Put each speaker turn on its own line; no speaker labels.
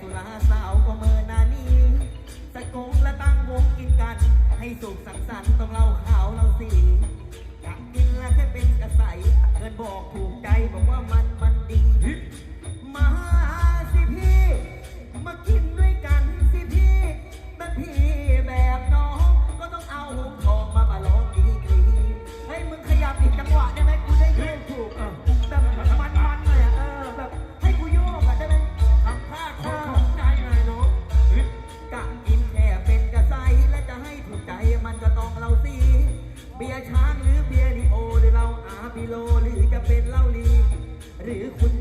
สุราสาวก็เมินนานีสะกงและตั้งวงกินกัน ให้สุขสันสรรค์ต้องเล่า
ขาวเราสิอยา
กกินและแค่เป็นกระใสเกินบอกถูกใจบอกว่ามัน บียร์ช้างหรือเบียร์นีโอหรือเราอาบิโลหรือจะเป็นเหล้าลีหรือคุณ